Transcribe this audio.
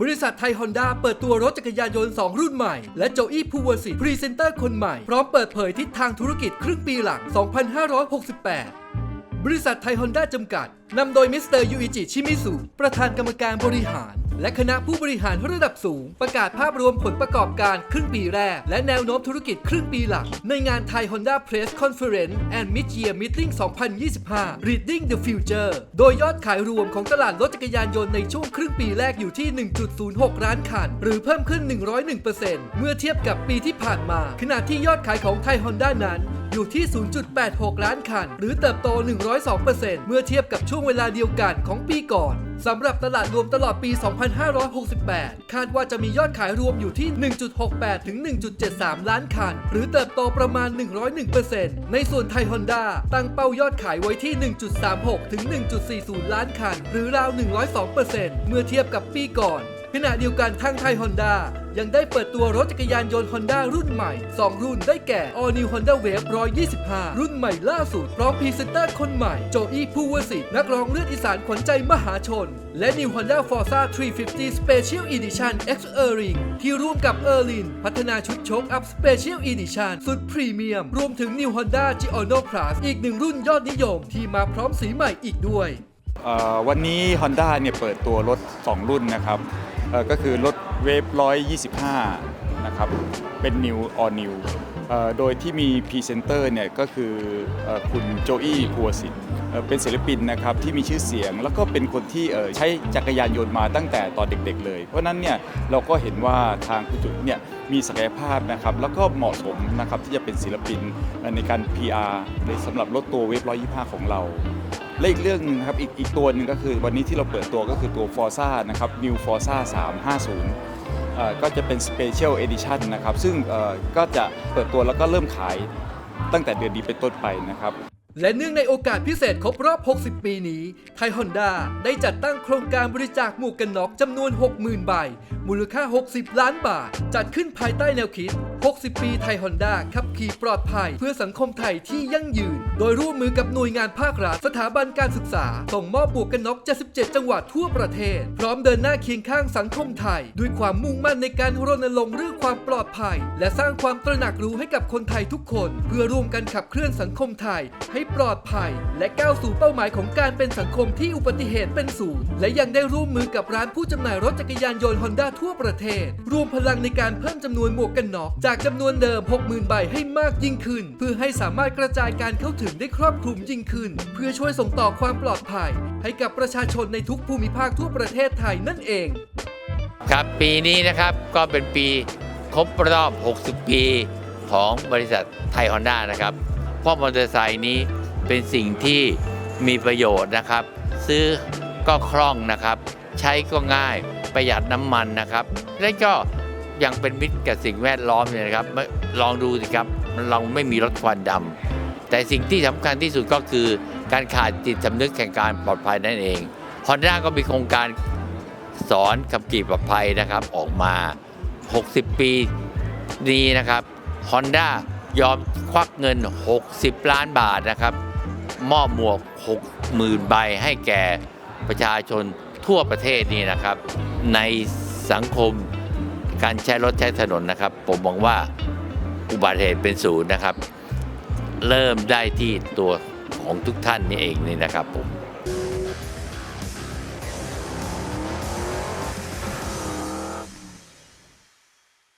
บริษัทไทยฮอนด้าเปิดตัวรถจักรยานยนต์ 2 รุ่นใหม่ และโจอี้ภูวสิทธิ์พรีเซนเตอร์คนใหม่ พร้อมเปิดเผยทิศทางธุรกิจครึ่งปีหลัง 2568 บริษัทไทยฮอนด้าจำกัด นำโดยมิสเตอร์ยูอิจิชิมิสุ ประธานกรรมการบริหาร และคณะผู้บริหารระดับสูง ประกาศภาพรวมผลประกอบการครึ่งปีแรก และแนวโน้มธุรกิจครึ่งปีหลัง ในงานไทย Honda Press Conference and Mid Year Meeting 2025 Reading the Future โดยยอดขายรวมของตลาดรถจักรยานยนต์ในช่วงครึ่งปีแรกอยู่ที่ 1.06 ล้านคัน หรือเพิ่มขึ้น 101%เมื่อเทียบกับปีที่ผ่านมา ขณะที่ยอดขายของไทย Honda นั้น อยู่ที่ 0.86 ล้านคัน หรือเติบโต 102%เมื่อเทียบกับช่วงเวลาเดียวกันของปีก่อนสำหรับตลาดรวมตลอดปี 2568 คาดว่าจะมียอดขายรวมอยู่ที่ 1.68 ถึง 1.73 ล้านคัน หรือเติบโตประมาณ 101%ในส่วนไทยฮอนด้าตั้งเป้ายอดขายไว้ที่ 1.36 ถึง 1.40 ล้านคัน หรือราว 102%เมื่อเทียบกับปีก่อน ขณะเดียวกันทางไทยฮอนด้ายังได้เปิดตัวรถจักรยานยนต์ Honda รุ่นใหม่ 2 รุ่นได้แก่ All New Honda Wave 125 รุ่นใหม่ล่าสุด พร้อมพรีเซนเตอร์คนใหม่ โจอี้ภูวสิทธิ์นักร้องเลือดอีสานขวัญใจมหาชน และ New Honda Forza 350 Special Edition X e r i n g ที่ร่วมกับ e r l i n พัฒนาชุดโชคอัพ Special Edition สุดพรีเมียม รวมถึง New Honda Giorno Plus อีกหนึ่งรุ่นยอดนิยมที่มาพร้อมสีใหม่อีกด้วย เอ่อวันนี้ Honda เนี่ยเปิดตัวรถ 2 รุ่นนะครับ ก็คือรถเวฟ125 นะครับ เป็น New All New โดยที่มีพรีเซนเตอร์เนี่ยก็คืออคุณโจอี้พัวสิทธิ์เป็นศิลปินนะครับที่มีชื่อเสียง แล้วก็เป็นคนที่ใช้จักรยานยนต์มาตั้งแต่ตอนเด็กๆเลย เพราะนั้นเนี่ยเราก็เห็นว่าทางคุณจุดเนี่ยมีศักยภาพนะครับแล้วก็เหมาะสมนะครับที่จะเป็นศิลปินในการ PR ในสำหรับรถตัวเวฟ125 ของเรา และอีกเรื่องหนึงครับอีกอีกตัวหนึ่งก็คือวันนี้ที่เราเปิดตัวก็คือตัว Forza นะครับ New Forza 350 ก็จะเป็น Special Edition นะครับ ซึ่งก็จะเปิดตัวแล้วก็เริ่มขายตั้งแต่เดือนนี้เป็นต้นไปนะครับ และเนื่องในโอกาสพิเศษครบรอบ 60 ปีนี้ ไทยฮอนด้าได้จัดตั้งโครงการบริจาคหมวกกันน็อกจำนวน 60,000 ใบมูลค่า 60 ล้านบาท จัดขึ้นภายใต้แนวคิด 60 ปีไทยฮอนด้าขับขี่ปลอดภัย เพื่อสังคมไทยที่ยั่งยืน โดยร่วมมือกับหน่วยงานภาครัฐ สถาบันการศึกษา ส่งมอบหมวกกันน็อก 77 จังหวัดทั่วประเทศ พร้อมเดินหน้าเคียงข้างสังคมไทย ด้วยความมุ่งมั่นในการรณรงค์เรื่องความปลอดภัย และสร้างความตระหนักรู้ให้กับคนไทยทุกคน เพื่อร่วมกันขับเคลื่อนสังคมไทย ให้ปลอดภัย และก้าวสู่เป้าหมายของการเป็นสังคมที่อุบัติเหตุเป็นศูนย์และยังได้ร่วมมือกับร้านผู้จำหน่ายรถจักรยานยนต์ฮอนด้าทั่วประเทศ รวมพลังในการเพิ่มจำนวนหมวกกันน็อกจากจำนวนเดิม 60,000 ใบให้มากยิ่งขึ้น เพื่อให้สามารถกระจายการเข้าถึงได้ครอบคลุมยิ่งขึ้น เพื่อช่วยส่งต่อความปลอดภัย ให้กับประชาชนในทุกภูมิภาคทั่วประเทศไทยนั่นเอง ครับปีนี้นะครับก็เป็นปีครบรอบ 60 ปีของบริษัทไทยฮอนด้านะครับเพราะมอเตอร์ไซค์นี้เป็นสิ่งที่มีประโยชน์นะครับ ซื้อก็คล่องนะครับ ใช้ก็ง่าย ประหยัดน้ำมันนะครับและก็ยังเป็นมิตรกับสิ่งแวดล้อมเนี่ยนะครับลองดูสิครับเราไม่มีรถควันดำแต่สิ่งที่สำคัญที่สุดก็คือการขาดจิตสำนึกแห่งการปลอดภัยนั่นเองฮอนด้าก็มีโครงการสอนขับขี่ปลอดภัยนะครับออกมา 60 ปีนี้นะครับ Honda ยอมควักเงิน 60 ล้านบาทนะครับ มอบหมวก 60,000 ใบให้แก่ประชาชนทั่วประเทศนี้นะครับ ในสังคมการใช้รถใช้ถนนนะครับ ผมมองว่าอุบัติเหตุเป็นศูนย์นะครับ เริ่มได้ที่ตัวของทุกท่านนี่เองนี่นะครับผม